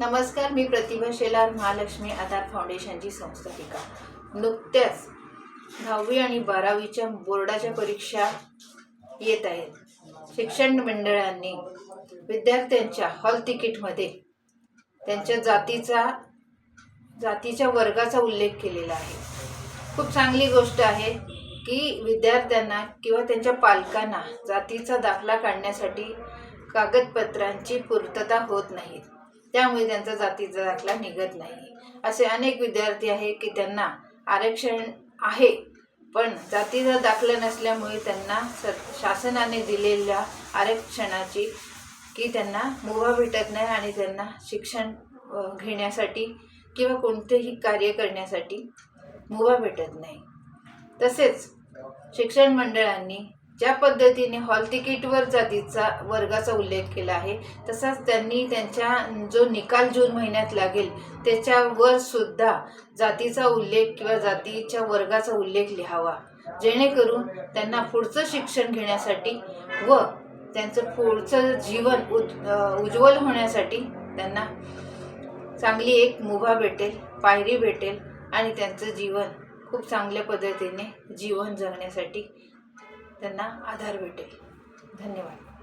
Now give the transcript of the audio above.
नमस्कार मी प्रतिभा शेलार महालक्ष्मी आधार फाउंडेशनची संस्थापिका. नुकत्याच दहावी आणि बारावीच्या बोर्डाच्या परीक्षा येत आहेत. शिक्षण मंडळांनी विद्यार्थ्यांच्या हॉल तिकीटमध्ये त्यांच्या जातीचा जातीच्या वर्गाचा उल्लेख केलेला आहे. खूप चांगली गोष्ट आहे की विद्यार्थ्यांना किंवा त्यांच्या पालकांना जातीचा दाखला काढण्यासाठी कागदपत्रांची पूर्तता होत नाही त्यामुळे त्यांचा जातीचा दाखला निघत नाही. असे अनेक विद्यार्थी आहे की त्यांना आरक्षण आहे पण जातीचा दाखला नसल्यामुळे त्यांना स शासनाने दिलेल्या आरक्षणाची की त्यांना मुभा भेटत नाही आणि त्यांना शिक्षण घेण्यासाठी किंवा कोणतेही कार्य करण्यासाठी मुभा भेटत नाही. तसेच शिक्षण मंडळांनी ज्या पद्धतीने हॉल तिकीटवर जातीचा वर्गाचा उल्लेख केला आहे तसाच त्यांनी त्यांच्या जो निकाल जून महिन्यात लागेल त्याच्यावर सुद्धा जातीचा उल्लेख किंवा जातीच्या वर्गाचा उल्लेख लिहावा. जेणेकरून त्यांना पुढचं शिक्षण घेण्यासाठी व त्यांचं पुढचं जीवन उज उज्ज्वल होण्यासाठी त्यांना चांगली एक मुभा भेटेल पायरी भेटेल आणि त्यांचं जीवन खूप चांगल्या पद्धतीने जीवन जगण्यासाठी त्यांना आधार भेटेल. धन्यवाद.